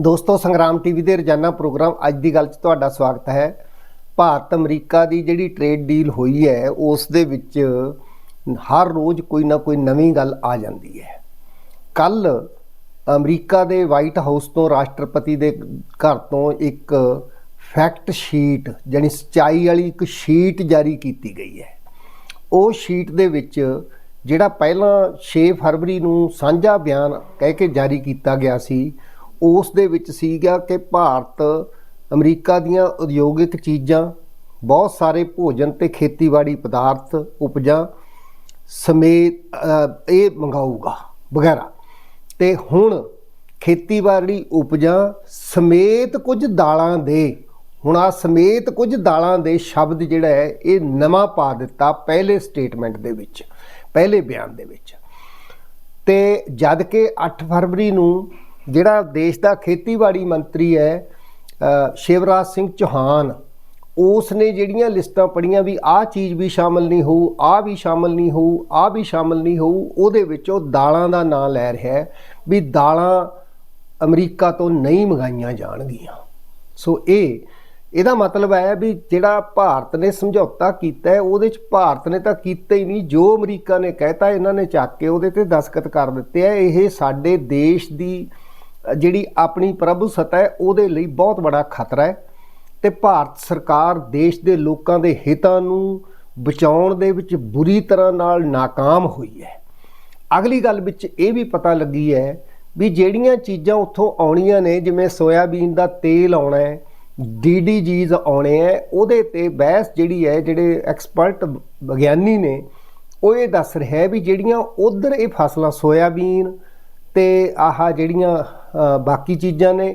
ਦੋਸਤੋ, ਸੰਗਰਾਮ ਟੀਵੀ ਦੇ ਰੋਜ਼ਾਨਾ ਪ੍ਰੋਗਰਾਮ ਅੱਜ ਦੀ ਗੱਲ 'ਚ ਤੁਹਾਡਾ ਸਵਾਗਤ ਹੈ। ਭਾਰਤ ਅਮਰੀਕਾ ਦੀ ਜਿਹੜੀ ਟ੍ਰੇਡ ਡੀਲ ਹੋਈ ਹੈ, ਉਸ ਦੇ ਵਿੱਚ ਹਰ ਰੋਜ਼ ਕੋਈ ਨਾ ਕੋਈ ਨਵੀਂ ਗੱਲ ਆ ਜਾਂਦੀ ਹੈ। ਕੱਲ ਅਮਰੀਕਾ ਦੇ ਵਾਈਟ ਹਾਊਸ ਤੋਂ ਰਾਸ਼ਟਰਪਤੀ ਦੇ ਘਰ ਤੋਂ ਇੱਕ ਫੈਕਟ ਸ਼ੀਟ ਜਾਨੀ ਸਚਾਈ ਵਾਲੀ ਇੱਕ ਸ਼ੀਟ ਜਾਰੀ ਕੀਤੀ ਗਈ ਹੈ। ਉਹ ਸ਼ੀਟ ਦੇ ਵਿੱਚ ਜਿਹੜਾ ਪਹਿਲਾਂ 6 ਫਰਵਰੀ ਨੂੰ ਸਾਂਝਾ ਬਿਆਨ ਕਹਿ ਕੇ ਜਾਰੀ ਕੀਤਾ ਗਿਆ ਸੀ ਉਸ ਦੇ ਵਿੱਚ ਸੀਗਾ ਕਿ ਭਾਰਤ ਅਮਰੀਕਾ ਦੀਆਂ ਉਦਯੋਗਿਕ ਚੀਜ਼ਾਂ, ਬਹੁਤ ਸਾਰੇ ਭੋਜਨ ਤੇ ਖੇਤੀਬਾੜੀ ਪਦਾਰਥ, ਉਪਜਾਂ ਸਮੇਤ ਇਹ ਮੰਗਾਊਗਾ, ਵਗੈਰਾ। ਤੇ ਹੁਣ ਖੇਤੀਬਾੜੀ ਉਪਜਾਂ ਸਮੇਤ ਕੁਝ ਦਾਲਾਂ ਦੇ, ਹੁਣ ਆ ਸਮੇਤ ਕੁਝ ਦਾਲਾਂ ਦੇ ਸ਼ਬਦ ਜਿਹੜਾ ਹੈ, ਇਹ ਨਵਾਂ ਪਾ ਦਿੱਤਾ ਪਹਿਲੇ ਸਟੇਟਮੈਂਟ ਦੇ ਵਿੱਚ, ਪਹਿਲੇ ਬਿਆਨ ਦੇ ਵਿੱਚ। ਤੇ ਜਦ ਕਿ 8 ਫਰਵਰੀ ਨੂੰ ਜਿਹੜਾ ਦੇਸ਼ ਦਾ ਖੇਤੀਬਾੜੀ ਮੰਤਰੀ ਹੈ ਸ਼ਿਵਰਾਜ ਸਿੰਘ ਚੌਹਾਨ ਉਸ ਨੇ ਜਿਹੜੀਆਂ ਲਿਸਟਾਂ ਪੜੀਆਂ ਵੀ ਆਹ ਚੀਜ਼ ਵੀ ਸ਼ਾਮਲ ਨਹੀਂ ਹੋਊ, ਆਹ ਵੀ ਸ਼ਾਮਲ ਨਹੀਂ ਹੋਊ, ਆਹ ਵੀ ਸ਼ਾਮਲ ਨਹੀਂ ਹੋਊ, ਉਹਦੇ ਵਿੱਚ ਉਹ ਦਾਲਾਂ ਦਾ ਨਾਂ ਲੈ ਰਿਹਾ ਹੈ ਵੀ ਦਾਲਾਂ ਅਮਰੀਕਾ ਤੋਂ ਨਹੀਂ ਮੰਗਾਈਆਂ ਜਾਣਗੀਆਂ। ਸੋ ਇਹ, ਇਹਦਾ ਮਤਲਬ ਹੈ ਵੀ ਜਿਹੜਾ ਭਾਰਤ ਨੇ ਸਮਝੌਤਾ ਕੀਤਾ ਹੈ, ਉਹਦੇ ਚ ਭਾਰਤ ਨੇ ਤਾਂ ਕੀਤਾ ਹੀ ਨਹੀਂ, ਜੋ ਅਮਰੀਕਾ ਨੇ ਕਹਿਤਾ, ਇਹਨਾਂ ਨੇ ਚੱਕ ਕੇ ਉਹਦੇ ਤੇ ਦਸਖਤ ਕਰ ਦਿੱਤੇ ਆ। ਇਹ ਸਾਡੇ ਦੇਸ਼ ਦੀ ਜਿਹੜੀ ਆਪਣੀ ਪ੍ਰਭੂ ਪ੍ਰਭੂਸੱਤਾ ਹੈ, ਉਹਦੇ ਲਈ ਬਹੁਤ ਵੱਡਾ ਖਤਰਾ ਹੈ। ਤੇ ਭਾਰਤ ਸਰਕਾਰ ਦੇਸ਼ ਦੇ ਲੋਕਾਂ ਦੇ ਹਿੱਤਾਂ ਨੂੰ ਬਚਾਉਣ ਦੇ ਵਿੱਚ ਬੁਰੀ ਤਰ੍ਹਾਂ ਨਾਲ ਨਾਕਾਮ ਹੋਈ ਹੈ। ਅਗਲੀ ਗੱਲ ਵਿੱਚ ਇਹ ਵੀ ਪਤਾ ਲੱਗੀ ਹੈ ਵੀ ਜਿਹੜੀਆਂ ਚੀਜ਼ਾਂ ਉੱਥੋਂ ਆਉਣੀਆਂ ਨੇ, ਜਿਵੇਂ ਸੋਇਆਬੀਨ ਦਾ ਤੇਲ ਆਉਣਾ ਹੈ ਡੀਡੀਜੀਜ਼ ਆਉਣੇ ਹੈ, ਉਹਦੇ ਤੇ ਬਹਿਸ ਜਿਹੜੀ ਹੈ, ਜਿਹੜੇ ਐਕਸਪਰਟ ਵਿਗਿਆਨੀ ਨੇ, ਉਹ ਇਹ ਦੱਸ ਰਿਹਾ ਹੈ ਵੀ ਜਿਹੜੀਆਂ ਉਧਰ ਇਹ ਫਸਲਾਂ ਸੋਇਆਬੀਨ ਤੇ ਆਹ ਜਿਹੜੀਆਂ ਬਾਕੀ ਚੀਜ਼ਾਂ ਨੇ।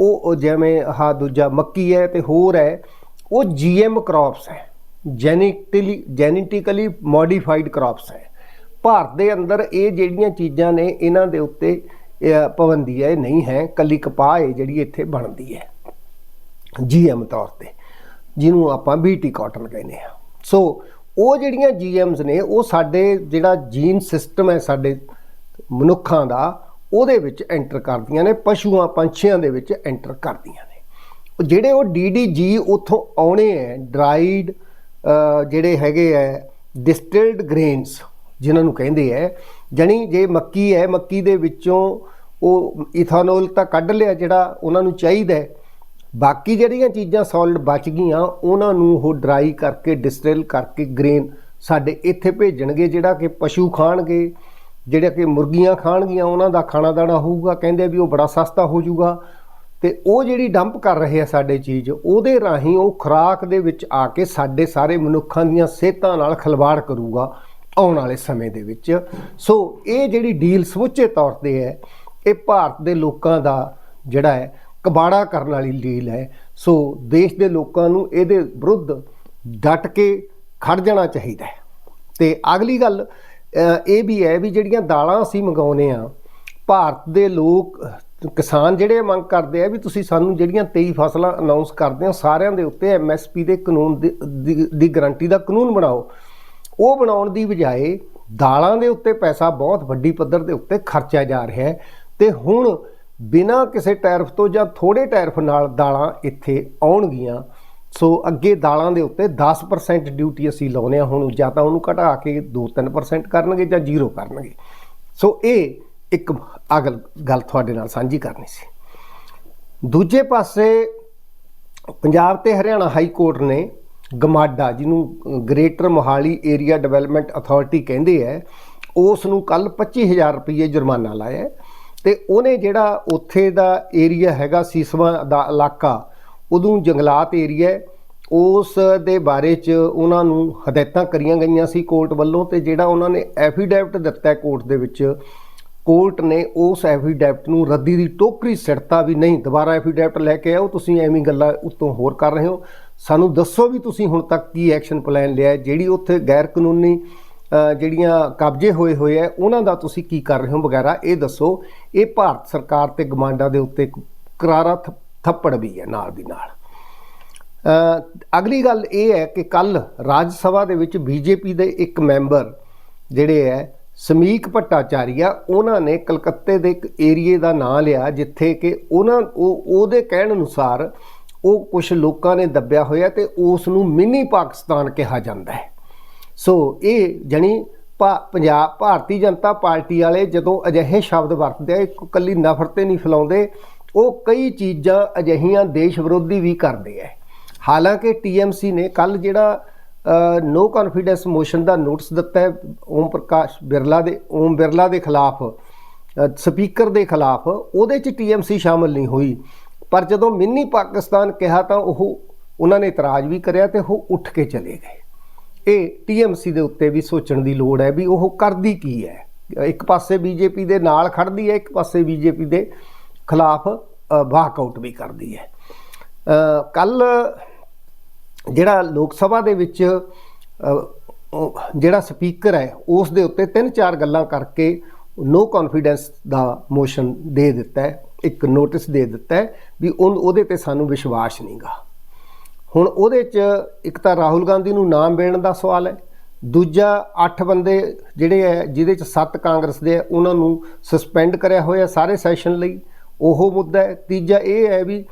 ਉਹ ਜਿਵੇਂ ਆਹ ਦੂਜਾ ਮੱਕੀ ਹੈ ਤੇ ਹੋਰ ਹੈ, ਉਹ ਜੀਐਮ ਕ੍ਰੌਪਸ ਹੈ। ਜੈਨੇਟਿਕਲੀ ਜੈਨੇਟਿਕਲੀ ਮੋਡੀਫਾਈਡ ਕ੍ਰੌਪਸ ਹੈ। ਭਾਰਤ ਦੇ ਅੰਦਰ ਇਹ ਜਿਹੜੀਆਂ ਚੀਜ਼ਾਂ ਨੇ, ਇਹਨਾਂ ਦੇ ਉੱਤੇ ਪਾਬੰਦੀ ਹੈ ਨਹੀਂ ਹੈ। ਕੱਲੀ ਕਪਾਹ ਹੈ ਜਿਹੜੀ ਇੱਥੇ ਬਣਦੀ ਹੈ ਜੀਐਮ ਤੌਰ ਤੇ। ਜਿਹਨੂੰ ਆਪਾਂ ਬੀਟੀ ਕਾਟਨ ਕਹਿੰਦੇ ਆ ਸੋ ਉਹ ਜਿਹੜੀਆਂ ਜੀਐਮਸ ਨੇ, ਉਹ ਸਾਡੇ ਜਿਹੜਾ ਜੀਨ ਸਿਸਟਮ ਹੈ, ਸਾਡੇ ਮਨੁੱਖਾਂ ਦਾ ਉਹਦੇ ਵਿੱਚ ਐਂਟਰ ਕਰਦੀਆਂ ਨੇ, ਪਸ਼ੂਆਂ, ਪੰਛੀਆਂ ਦੇ ਵਿੱਚ ਐਂਟਰ ਕਰਦੀਆਂ ਨੇ। ਉਹ ਜਿਹੜੇ ਉਹ ਡੀਡੀਜੀ ਉਥੋਂ ਆਉਣੇ ਹੈ ਡਰਾਈਡ ਜਿਹੜੇ ਹੈਗੇ ਐ ਡਿਸਟਿਲਡ ਗ੍ਰੇਨਸ ਜਿਨ੍ਹਾਂ ਨੂੰ ਕਹਿੰਦੇ ਐ, ਜਣੀ ਜੇ ਮੱਕੀ ਹੈ ਮੱਕੀ ਦੇ ਵਿੱਚੋਂ ਉਹ ਇਥਾਨੋਲ ਤਾਂ ਕੱਢ ਲਿਆ ਜਿਹੜਾ ਉਹਨਾਂ ਨੂੰ ਚਾਹੀਦਾ ਹੈ ਬਾਕੀ ਜਿਹੜੀਆਂ ਚੀਜ਼ਾਂ ਸੋਲਿਡ ਬਚ ਗਈਆਂ, ਉਹਨਾਂ ਨੂੰ ਉਹ ਡਰਾਈ ਕਰਕੇ ਡਿਸਟਿਲ ਕਰਕੇ ਗ੍ਰੇਨ ਸਾਡੇ ਇੱਥੇ ਭੇਜਣਗੇ, ਜਿਹੜਾ ਕਿ ਪਸ਼ੂ ਖਾਣਗੇ। ਜਿਹੜਾ ਕਿ ਮੁਰਗੀਆਂ ਖਾਣਗੀਆਂ, ਉਹਨਾਂ ਦਾ ਖਾਣਾ ਦਾਣਾ ਹੋਊਗਾ, ਕਹਿੰਦੇ ਵੀ ਉਹ ਬੜਾ ਸਸਤਾ ਹੋ ਜਾਊਗਾ। ਤੇ ਉਹ ਜਿਹੜੀ ਡੰਪ ਕਰ ਰਹੇ ਆ ਸਾਡੇ ਚੀਜ਼, ਉਹਦੇ ਰਾਹੀਂ ਉਹ ਖੁਰਾਕ ਦੇ ਵਿੱਚ ਆ ਕੇ ਸਾਡੇ ਸਾਰੇ ਮਨੁੱਖਾਂ ਦੀਆਂ ਸਿਹਤਾਂ ਨਾਲ ਖਿਲਵਾੜ ਕਰੂਗਾ ਆਉਣ ਵਾਲੇ ਸਮੇਂ ਦੇ ਵਿੱਚ। ਸੋ ਇਹ ਜਿਹੜੀ ਡੀਲ ਸਮੁੱਚੇ ਤੌਰ ਤੇ ਹੈ, ਇਹ ਭਾਰਤ ਦੇ ਲੋਕਾਂ ਦਾ ਜਿਹੜਾ ਹੈ, ਕਬਾੜਾ ਕਰਨ ਵਾਲੀ ਡੀਲ ਹੈ। ਸੋ ਦੇਸ਼ ਦੇ ਲੋਕਾਂ ਨੂੰ ਇਹਦੇ ਵਿਰੁੱਧ ਡਟ ਕੇ ਖੜ ਜਾਣਾ ਚਾਹੀਦਾ ਹੈ। ਤੇ ਅਗਲੀ ਗੱਲ ਇਹ ਵੀ ਹੈ ਵੀ ਜਿਹੜੀਆਂ ਦਾਲਾਂ ਅਸੀਂ ਮੰਗਾਉਨੇ ਆ ਭਾਰਤ ਦੇ ਲੋਕ, ਕਿਸਾਨ ਜਿਹੜੇ ਮੰਗ ਕਰਦੇ ਆ ਵੀ ਤੁਸੀਂ ਸਾਨੂੰ ਜਿਹੜੀਆਂ 23 ਫਸਲਾਂ ਅਨਾਉਂਸ ਕਰਦੇ ਹੋ, ਸਾਰਿਆਂ ਦੇ ਉੱਤੇ ਐਮਐਸਪੀ ਦੇ ਕਾਨੂੰਨ ਦੀ- ਦੀ- ਦੀ ਗਾਰੰਟੀ ਦਾ ਕਾਨੂੰਨ ਬਣਾਓ। ਉਹ ਬਣਾਉਣ ਦੀ ਬਜਾਏ ਦਾਲਾਂ ਦੇ ਉੱਤੇ ਪੈਸਾ ਬਹੁਤ ਵੱਡੀ ਪੱਧਰ ਦੇ ਉੱਤੇ ਖਰਚਿਆ ਜਾ ਰਿਹਾ ਹੈ ਤੇ ਹੁਣ ਬਿਨਾਂ ਕਿਸੇ ਟੈਰਫ ਤੋਂ ਜਾਂ ਥੋੜੇ ਟੈਰਫ ਨਾਲ ਦਾਲਾਂ ਇੱਥੇ ਆਉਣਗੀਆਂ। ਸੋ ਅੱਗੇ ਦਾਲਾਂ ਦੇ ਉੱਤੇ 10% ਡਿਊਟੀ ਅਸੀਂ ਲਾਉਨੇ ਆ ਹੁਣ, ਜਾਂ ਤਾਂ ਉਹਨੂੰ ਘਟਾ ਕੇ 2-3% ਕਰਨਗੇ ਜਾਂ ਜ਼ੀਰੋ ਕਰਨਗੇ। ਸੋ ਇਹ ਇੱਕ ਅਗਲ ਗੱਲ ਤੁਹਾਡੇ ਨਾਲ ਸਾਂਝੀ ਕਰਨੀ ਸੀ। ਦੂਜੇ ਪਾਸੇ ਪੰਜਾਬ ਤੇ ਹਰਿਆਣਾ ਹਾਈ ਕੋਰਟ ਨੇ ਗਮਾਡਾ, ਜਿਹਨੂੰ greater Mohali area development authority ਕਹਿੰਦੇ ਐ ਉਸ ਨੂੰ ਕੱਲ 25000 ਰੁਪਏ ਜੁਰਮਾਨਾ ਲਾਇਆ ਹੈ। ਤੇ ਉਹਨੇ ਜਿਹੜਾ ਉੱਥੇ ਦਾ ਏਰੀਆ ਹੈਗਾ ਸੀਸਵਾ ਦਾ ਇਲਾਕਾ ਉਦੋਂ ਜੰਗਲਾਤ ਏਰੀਆ ਉਸ ਦੇ ਬਾਰੇ ਚ ਉਹਨਾਂ ਨੂੰ ਹਦਾਇਤਾਂ ਕਰੀਆਂ ਗਈਆਂ ਸੀ ਕੋਰਟ ਵੱਲੋਂ ਤੇ ਜਿਹੜਾ ਉਹਨਾਂ ਨੇ ਐਫੀਡੈਵਿਟ ਦਿੱਤਾ ਕੋਰਟ ਦੇ ਵਿੱਚ, ਕੋਰਟ ਨੇ ਉਸ ਐਫੀਡੈਵਿਟ ਨੂੰ ਰੱਦੀ ਦੀ ਟੋਕਰੀ ਸਿੜਤਾ ਵੀ ਨਹੀਂ, ਦੁਬਾਰਾ ਐਫੀਡੈਵਿਟ ਲੈ ਕੇ ਆਓ, ਤੁਸੀਂ ਐਵੇਂ ਗੱਲਾਂ ਉੱਤੋਂ ਹੋਰ ਕਰ ਰਹੇ ਹੋ। ਸਾਨੂੰ ਦੱਸੋ ਵੀ ਤੁਸੀਂ ਹੁਣ ਤੱਕ ਕੀ ਐਕਸ਼ਨ ਪਲਾਨ ਲਿਆ ਜਿਹੜੀ ਉੱਥੇ ਗੈਰ ਕਾਨੂੰਨੀ ਜਿਹੜੀਆਂ ਕਬਜ਼ੇ ਹੋਏ ਹੋਏ ਆ ਉਹਨਾਂ ਦਾ ਤੁਸੀਂ ਕੀ ਕਰ ਰਹੇ ਹੋ ਵਗੈਰਾ ਇਹ ਦੱਸੋ। ਇਹ ਭਾਰਤ ਸਰਕਾਰ ਤੇ ਗਮਾਂਡਾ ਦੇ ਉੱਤੇ ਕਰਾਰਾ ਥ- ਥੱਪੜ ਵੀ ਹੈ ਨਾਲ ਦੀ ਨਾਲ। ਅਗਲੀ ਗੱਲ ਇਹ ਹੈ ਕਿ ਕੱਲ ਰਾਜ ਸਭਾ ਦੇ ਵਿੱਚ ਬੀਜੇਪੀ ਦੇ ਇੱਕ ਮੈਂਬਰ ਜਿਹੜੇ ਹੈ ਸਮੀਕ ਭੱਟਾਚਾਰੀਆ ਉਹਨਾਂ ਨੇ ਕਲਕੱਤੇ ਦੇ ਇੱਕ ਏਰੀਏ ਦਾ ਨਾਂ ਲਿਆ, ਜਿੱਥੇ ਕਿ ਉਹਨਾਂ ਉਹ, ਉਹਦੇ ਕਹਿਣ ਅਨੁਸਾਰ ਉਹ ਕੁਝ ਲੋਕਾਂ ਨੇ ਦੱਬਿਆ ਹੋਇਆ ਤੇ ਉਸ ਨੂੰ ਮਿੰਨੀ ਪਾਕਿਸਤਾਨ ਕਿਹਾ ਜਾਂਦਾ ਹੈ। ਸੋ ਇਹ ਜਣੀ ਪੰਜਾਬ, ਭਾਰਤੀ ਜਨਤਾ ਪਾਰਟੀ ਵਾਲੇ ਜਦੋਂ ਅਜਿਹੇ ਸ਼ਬਦ ਵਰਤਦੇ ਆ ਇਕੱਲੀ ਕੱਲੀ ਨਫ਼ਰਤ ਤੇ ਨਹੀਂ ਫੈਲਾਉਂਦੇ ਉਹ ਕਈ ਚੀਜ਼ਾਂ ਅਜਿਹੀਆਂ ਦੇਸ਼ ਵਿਰੋਧੀ ਵੀ ਕਰਦੇ ਆ ਹਾਲਾਂਕਿ ਟੀਐਮਸੀ ਨੇ ਕੱਲ ਜਿਹੜਾ ਨੋ ਕੌਨਫੀਡੈਂਸ ਮੋਸ਼ਨ ਦਾ ਨੋਟਿਸ ਦਿੱਤਾ ਹੈ ਓਮ ਪ੍ਰਕਾਸ਼ ਬਿਰਲਾ ਦੇ, ਓਮ ਬਿਰਲਾ ਦੇ ਖਿਲਾਫ ਸਪੀਕਰ ਦੇ ਖਿਲਾਫ, ਉਹਦੇ ਚ ਟੀਐਮਸੀ ਸ਼ਾਮਲ ਨਹੀਂ ਹੋਈ। ਪਰ ਜਦੋਂ ਮਿੰਨੀ ਪਾਕਿਸਤਾਨ ਕਿਹਾ ਤਾਂ ਉਹ, ਉਹਨਾਂ ਨੇ ਇਤਰਾਜ਼ ਵੀ ਕਰਿਆ ਤੇ ਉਹ ਉੱਠ ਕੇ ਚਲੇ ਗਏ। ਇਹ ਟੀਐਮਸੀ ਦੇ ਉੱਤੇ ਵੀ ਸੋਚਣ ਦੀ ਲੋੜ ਹੈ ਵੀ ਉਹ ਕਰਦੀ ਕੀ ਹੈ ਇੱਕ ਪਾਸੇ ਬੀਜੇਪੀ ਦੇ ਨਾਲ ਖੜਦੀ ਹੈ ਇੱਕ ਪਾਸੇ ਬੀਜੇਪੀ ਦੇ ਖਿਲਾਫ ਵਾਕਆਊਟ ਵੀ ਕਰਦੀ ਹੈ। ਕੱਲ ਜਿਹੜਾ ਲੋਕ ਸਭਾ ਦੇ ਵਿੱਚ ਜਿਹੜਾ ਸਪੀਕਰ ਹੈ, ਉਸ ਦੇ ਉੱਤੇ ਤਿੰਨ ਚਾਰ ਗੱਲਾਂ ਕਰਕੇ ਨੋ ਕੌਨਫੀਡੈਂਸ ਦਾ ਮੋਸ਼ਨ ਦੇ ਦਿੱਤਾ ਹੈ, ਇੱਕ ਨੋਟਿਸ ਦੇ ਦਿੱਤਾ ਹੈ ਵੀ ਉਹ- ਉਹਦੇ ਤੇ ਸਾਨੂੰ ਵਿਸ਼ਵਾਸ ਨਹੀਂਗਾ ਹੁਣ ਉਹਦੇ 'ਚ ਇੱਕ ਤਾਂ ਰਾਹੁਲ ਗਾਂਧੀ ਨੂੰ ਨਾਮ ਦੇਣ ਦਾ ਸਵਾਲ ਹੈ, ਦੂਜਾ 8 ਬੰਦੇ ਜਿਹੜੇ ਹੈ, ਜਿਹਦੇ 'ਚ 7 ਕਾਂਗਰਸ ਦੇ ਹੈ, ਉਹਨਾਂ ਨੂੰ ਸਸਪੈਂਡ ਕਰਿਆ ਹੋਇਆ ਸਾਰੇ ਸੈਸ਼ਨ ਲਈ। ਉਹ ਮੁੱਦਾ ਹੈ। ਤੀਜਾ ਇਹ ਹੈ ਵੀ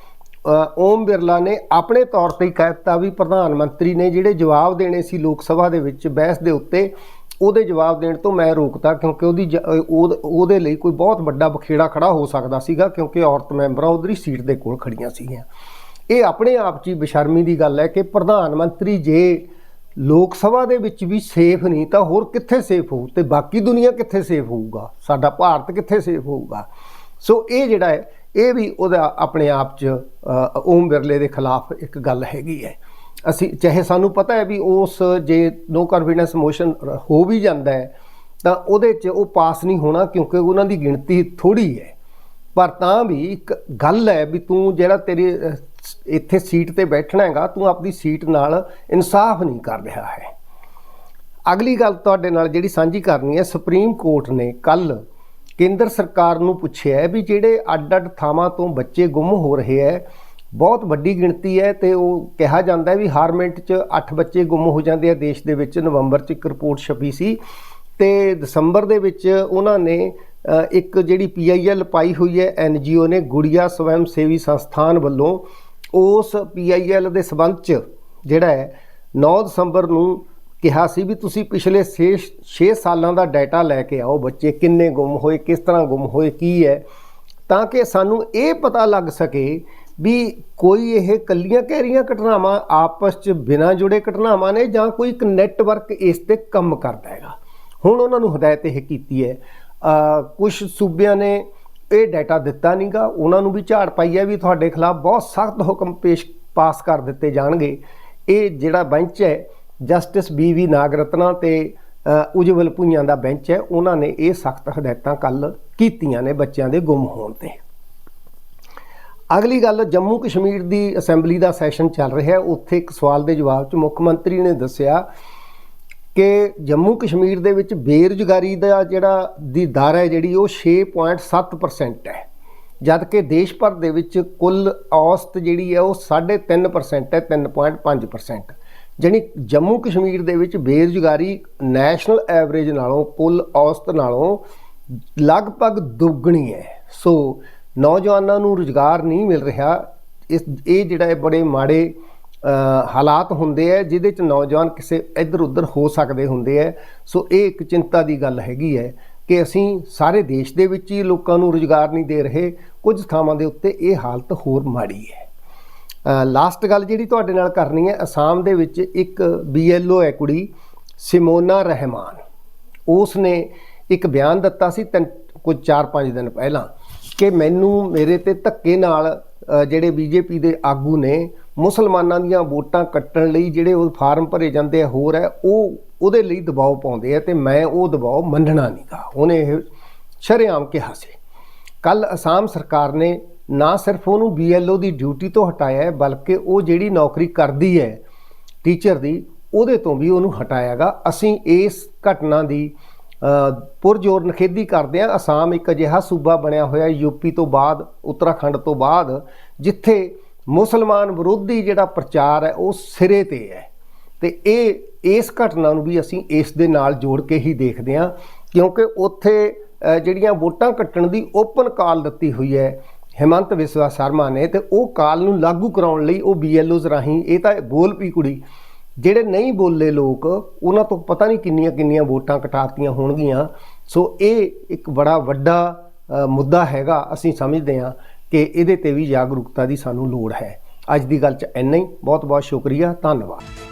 ਓਮ ਬਿਰਲਾ ਨੇ ਆਪਣੇ ਤੌਰ ਤੇ ਹੀ ਕਹਿ ਦਿੱਤਾ ਵੀ ਪ੍ਰਧਾਨ ਮੰਤਰੀ ਨੇ ਜਿਹੜੇ ਜਵਾਬ ਦੇਣੇ ਸੀ ਲੋਕ ਸਭਾ ਦੇ ਵਿੱਚ ਬਹਿਸ ਦੇ ਉੱਤੇ ਉਹਦੇ ਜਵਾਬ ਦੇਣ ਤੋਂ ਮੈਂ ਰੋਕਤਾ ਕਿਉਂਕਿ ਉਹਦੀ ਜ- ਅ, ਉਹਦੇ ਲਈ ਕੋਈ ਬਹੁਤ ਵੱਡਾ ਬਖੇੜਾ ਖੜਾ ਹੋ ਸਕਦਾ ਸੀਗਾ ਕਿਉਂਕਿ ਔਰਤ ਮੈਂਬਰਾਂ ਉਧਰੀ ਸੀਟ ਦੇ ਕੋਲ ਖੜੀਆਂ ਸੀਗੀਆਂ। ਇਹ ਆਪਣੇ ਆਪ 'ਚ ਹੀ ਬੇਸ਼ਰਮੀ ਦੀ ਗੱਲ ਹੈ ਕਿ ਪ੍ਰਧਾਨ ਮੰਤਰੀ ਜੇ ਲੋਕ ਸਭਾ ਦੇ ਵਿੱਚ ਵੀ ਸੇਫ ਨਹੀਂ ਤਾਂ ਹੋਰ ਕਿੱਥੇ ਸੇਫ ਹੋਊ ਤੇ ਬਾਕੀ ਦੁਨੀਆ ਕਿੱਥੇ ਸੇਫ ਹੋਊਗਾ? ਸਾਡਾ ਭਾਰਤ ਕਿੱਥੇ ਸੇਫ ਹੋਊਗਾ? ਸੋ ਇਹ ਜਿਹੜਾ ਹੈ, ਇਹ ਵੀ ਉਹਦਾ ਆਪਣੇ ਆਪ 'ਚ ਓਮ ਬਿਰਲੇ ਦੇ ਖਿਲਾਫ ਇੱਕ ਗੱਲ ਹੈਗੀ ਹੈ। ਅਸੀਂ ਚਾਹੇ ਸਾਨੂੰ ਪਤਾ ਹੈ ਵੀ ਉਸ ਜੇ ਨੋ ਕਨਫੀਡੈਂਸ ਮੋਸ਼ਨ ਹੋ ਵੀ ਜਾਂਦਾ ਹੈ, ਤਾਂ ਉਹਦੇ 'ਚ ਉਹ ਪਾਸ ਨਹੀਂ ਹੋਣਾ ਕਿਉਂਕਿ ਉਹਨਾਂ ਦੀ ਗਿਣਤੀ ਥੋੜੀ ਹੈ। ਪਰ ਤਾਂ ਵੀ ਇੱਕ ਗੱਲ ਹੈ ਵੀ ਤੂੰ ਜਿਹੜਾ ਤੇਰੀ ਇੱਥੇ ਸੀਟ ਤੇ ਬੈਠਣਾ ਹੈਗਾ, ਤੂੰ ਆਪਣੀ ਸੀਟ ਨਾਲ ਇਨਸਾਫ ਨਹੀਂ ਕਰ ਰਿਹਾ ਹੈ। ਅਗਲੀ ਗੱਲ ਤੁਹਾਡੇ ਨਾਲ ਜਿਹੜੀ ਸਾਂਝੀ ਕਰਨੀ ਹੈ ਸੁਪਰੀਮ ਕੋਰਟ ਨੇ ਕੱਲ ਕੇਂਦਰ ਸਰਕਾਰ ਨੂੰ ਪੁੱਛਿਆ ਹੈ ਵੀ ਜਿਹੜੇ ਅੱਡ-ਅੱਡ ਥਾਵਾਂ ਤੋਂ ਬੱਚੇ ਗੁੰਮ ਹੋ ਰਹੇ ਹੈ, ਬਹੁਤ ਵੱਡੀ ਗਿਣਤੀ ਹੈ ਤੇ ਉਹ ਕਿਹਾ ਜਾਂਦਾ ਵੀ ਹਰ ਮਿੰਟ 'ਚ 8 ਬੱਚੇ ਗੁੰਮ ਹੋ ਜਾਂਦੇ ਆ। ਦੇਸ਼ ਦੇ ਵਿੱਚ ਨਵੰਬਰ 'ਚ ਇੱਕ ਰਿਪੋਰਟ ਛਪੀ ਸੀ ਤੇ ਦਸੰਬਰ ਦੇ ਵਿੱਚ ਉਹਨਾਂ ਨੇ ਇੱਕ ਜਿਹੜੀ ਪੀਆਈਐਲ ਪਾਈ ਹੋਈ ਹੈ ਐਨਜੀਓ ਨੇ ਗੁੜੀਆ ਸਵੈਮ ਸੇਵੀ ਸੰਸਥਾਨ ਵੱਲੋਂ ਉਸ ਪੀਆਈਐਲ ਦੇ ਸਬੰਧ 'ਚ ਜਿਹੜਾ ਹੈ 9 ਦਸੰਬਰ ਨੂੰ ਕਿਹਾ ਸੀ ਵੀ ਤੁਸੀਂ ਪਿਛਲੇ 6 6 ਸਾਲਾਂ ਦਾ ਡਾਟਾ ਲੈ ਕੇ ਆਓ ਬੱਚੇ, ਕਿੰਨੇ ਗੁੰਮ ਹੋਏ, ਕਿਸ ਤਰ੍ਹਾਂ ਗੁੰਮ ਹੋਏ, ਕੀ ਹੈ, ਤਾਂ ਕਿ ਸਾਨੂੰ ਇਹ ਪਤਾ ਲੱਗ ਸਕੇ ਵੀ ਕੋਈ ਇਹ ਕੱਲੀਆਂ ਕਹਿਰੀਆਂ ਘਟਨਾਵਾਂ ਆਪਸ 'ਚ ਬਿਨਾਂ ਜੁੜੇ ਘਟਨਾਵਾਂ ਨੇ ਜਾਂ ਕੋਈ ਇੱਕ ਨੈਟਵਰਕ ਇਸ ਤੇ ਕੰਮ ਕਰਦਾ ਹੈਗਾ। ਹੁਣ ਉਹਨਾਂ ਨੂੰ ਹਦਾਇਤ ਇਹ ਕੀਤੀ ਹੈ ਕੁਝ ਸੂਬਿਆਂ ਨੇ ਇਹ ਡਾਟਾ ਦਿੱਤਾ ਨਹੀਂਗਾ ਉਹਨਾਂ ਨੂੰ ਵੀ ਝਾੜ ਪਾਈ ਹੈ ਵੀ ਤੁਹਾਡੇ ਖਿਲਾਫ ਬਹੁਤ ਸਖਤ ਹੁਕਮ ਪੇਸ਼ ਪਾਸ ਕਰ ਦਿੱਤੇ ਜਾਣਗੇ। ਇਹ ਜਿਹੜਾ ਬੈਂਚ ਹੈ ਜਸਟਿਸ ਬੀ ਵੀ ਨਾਗਰਤਨਾ ਤੇ ਉਜਵਲ ਭੁਈਆਂ ਦਾ ਬੈਂਚ ਹੈ। ਉਹਨਾਂ ਨੇ ਇਹ ਸਖਤ ਹਦਾਇਤਾਂ ਕੱਲ ਕੀਤੀਆਂ ਨੇ ਬੱਚਿਆਂ ਦੇ ਗੁੰਮ ਹੋਣ ਤੇ। ਅਗਲੀ ਗੱਲ, ਜੰਮੂ ਕਸ਼ਮੀਰ ਦੀ ਅਸੈਂਬਲੀ ਦਾ ਸੈਸ਼ਨ ਚੱਲ ਰਿਹਾ ਹੈ। ਉੱਥੇ ਇੱਕ ਸਵਾਲ ਦੇ ਜਵਾਬ 'ਚ ਮੁੱਖ ਮੰਤਰੀ ਨੇ ਦੱਸਿਆ ਕਿ ਜੰਮੂ ਕਸ਼ਮੀਰ ਦੇ ਵਿੱਚ ਬੇਰੁਜ਼ਗਾਰੀ ਦਾ ਜਿਹੜਾ, ਦੀ ਦਰ ਹੈ ਜਿਹੜੀ, ਉਹ 6.7% ਹੈ। ਜਦ ਕਿ ਦੇਸ਼ ਭਰ ਦੇ ਵਿੱਚ ਕੁੱਲ ਔਸਤ ਜਿਹੜੀ ਹੈ, ਉਹ 3.5% ਹੈ 3.5% ਜਾਣੀ ਜੰਮੂ ਕਸ਼ਮੀਰ ਦੇ ਵਿੱਚ ਬੇਰੁਜ਼ਗਾਰੀ ਨੈਸ਼ਨਲ ਐਵਰੇਜ ਨਾਲੋਂ ਕੁੱਲ ਔਸਤ ਨਾਲੋਂ ਲਗਭਗ ਦੁੱਗਣੀ ਹੈ। ਸੋ ਨੌਜਵਾਨਾਂ ਨੂੰ ਰੁਜ਼ਗਾਰ ਨਹੀਂ ਮਿਲ ਰਿਹਾ। ਇਸ, ਇਹ ਜਿਹੜਾ ਹੈ ਬੜੇ ਮਾੜੇ ਹਾਲਾਤ ਹੁੰਦੇ ਆ ਜਿਹਦੇ ਚ ਨੌਜਵਾਨ ਕਿਸੇ ਇੱਧਰ ਉੱਧਰ ਹੋ ਸਕਦੇ ਹੁੰਦੇ ਆ ਸੋ ਇਹ ਇੱਕ ਚਿੰਤਾ ਦੀ ਗੱਲ ਹੈਗੀ ਹੈ ਕਿ ਅਸੀਂ ਸਾਰੇ ਦੇਸ਼ ਦੇ ਵਿੱਚ ਹੀ ਲੋਕਾਂ ਨੂੰ ਰੁਜ਼ਗਾਰ ਨਹੀਂ ਦੇ ਰਹੇ। ਕੁਝ ਥਾਵਾਂ ਦੇ ਉੱਤੇ ਇਹ ਹਾਲਤ ਹੋਰ ਮਾੜੀ ਹੈ। ਲਾਸਟ ਗੱਲ ਜਿਹੜੀ ਤੁਹਾਡੇ ਨਾਲ ਕਰਨੀ ਹੈ ਅਸਾਮ ਦੇ ਵਿੱਚ ਇੱਕ ਬੀਐਲਓ ਹੈ ਕੁੜੀ ਸਿਮੋਨਾ ਰਹਿਮਾਨ। ਉਸ ਨੇ ਇੱਕ ਬਿਆਨ ਦਿੱਤਾ ਸੀ ਤਿੰਨ ਕੁਝ 4-5 ਦਿਨ ਪਹਿਲਾਂ ਕਿ ਮੈਨੂੰ ਮੇਰੇ ਤੇ ਧੱਕੇ ਨਾਲ ਅ, ਜਿਹੜੇ ਬੀਜੇਪੀ ਦੇ ਆਗੂ ਨੇ ਮੁਸਲਮਾਨਾਂ ਦੀਆਂ ਵੋਟਾਂ ਕੱਟਣ ਲਈ ਜਿਹੜੇ ਉਹ ਫਾਰਮ ਭਰੇ ਜਾਂਦੇ ਆ ਹੋਰ ਹੈ ਉਹ ਉਹਦੇ ਲਈ ਦਬਾਅ ਪਾਉਂਦੇ ਆ ਤੇ ਮੈਂ ਉਹ ਦਬਾਅ ਮੰਨਣਾ ਨਹੀਂਗਾ ਉਹਨੇ ਇਹ ਸ਼ਰੇਆਮ ਕਿਹਾ ਸੀ। ਕੱਲ ਅਸਾਮ ਸਰਕਾਰ ਨੇ ਨਾ ਸਿਰਫ ਉਹਨੂੰ ਬੀਐਲਓ ਦੀ ਡਿਊਟੀ ਤੋਂ ਹਟਾਇਆ ਹੈ, ਬਲਕਿ ਉਹ ਜਿਹੜੀ ਨੌਕਰੀ ਕਰਦੀ ਹੈ ਟੀਚਰ ਦੀ, ਉਹਦੇ ਤੋਂ ਵੀ ਉਹਨੂੰ ਹਟਾਇਆਗਾ ਅਸੀਂ ਇਸ ਘਟਨਾ ਦੀ ਪੁਰਜੋਰ ਨਖੇਦੀ ਕਰਦੇ ਹਾਂ। ਅਸਾਮ ਇੱਕ ਅਜਿਹਾ ਸੂਬਾ ਬਣਿਆ ਹੋਇਆ ਯੂਪੀ ਤੋਂ ਬਾਅਦ, ਉੱਤਰਾਖੰਡ ਤੋਂ ਬਾਅਦ, ਜਿੱਥੇ ਮੁਸਲਮਾਨ ਵਿਰੋਧੀ ਜਿਹੜਾ ਪ੍ਰਚਾਰ ਹੈ, ਉਹ ਸਿਰੇ ਤੇ ਹੈ। ਤੇ ਇਹ, ਇਸ ਘਟਨਾ ਨੂੰ ਵੀ ਅਸੀਂ ਇਸ ਦੇ ਨਾਲ ਜੋੜ ਕੇ ਹੀ ਦੇਖਦੇ ਹਾਂ, ਕਿਉਂਕਿ ਉੱਥੇ ਜਿਹੜੀਆਂ ਵੋਟਾਂ ਕੱਟਣ ਦੀ ਓਪਨ ਕਾਲ ਦਿੱਤੀ ਹੋਈ ਹੈ ਹਿਮੰਤ ਵਿਸਵਾ ਸ਼ਰਮਾ ਨੇ ਤੇ ਉਹ ਕਾਲ ਨੂੰ ਲਾਗੂ ਕਰਾਉਣ ਲਈ ਉਹ ਬੀਐਲਓਜ਼ ਰਾਹੀਂ ਇਹ ਤਾਂ ਬੋਲ ਪਈ ਕੁੜੀ। ਜਿਹੜੇ ਨਹੀਂ ਬੋਲੇ ਲੋਕ, ਉਹਨਾਂ ਤੋਂ ਪਤਾ ਨਹੀਂ ਕਿੰਨੀਆਂ ਕਿੰਨੀਆਂ ਵੋਟਾਂ ਕਟਾਤੀਆਂ ਹੋਣਗੀਆਂ। ਸੋ ਇਹ ਇੱਕ ਬੜਾ ਵੱਡਾ ਮੁੱਦਾ ਹੈਗਾ। ਅਸੀਂ ਸਮਝਦੇ ਹਾਂ ਕਿ ਇਹਦੇ ਤੇ ਵੀ ਜਾਗਰੂਕਤਾ ਦੀ ਸਾਨੂੰ ਲੋੜ ਹੈ। ਅੱਜ ਦੀ ਗੱਲ 'ਚ ਇੰਨਾ ਹੀ। ਬਹੁਤ ਬਹੁਤ ਸ਼ੁਕਰੀਆ। ਧੰਨਵਾਦ।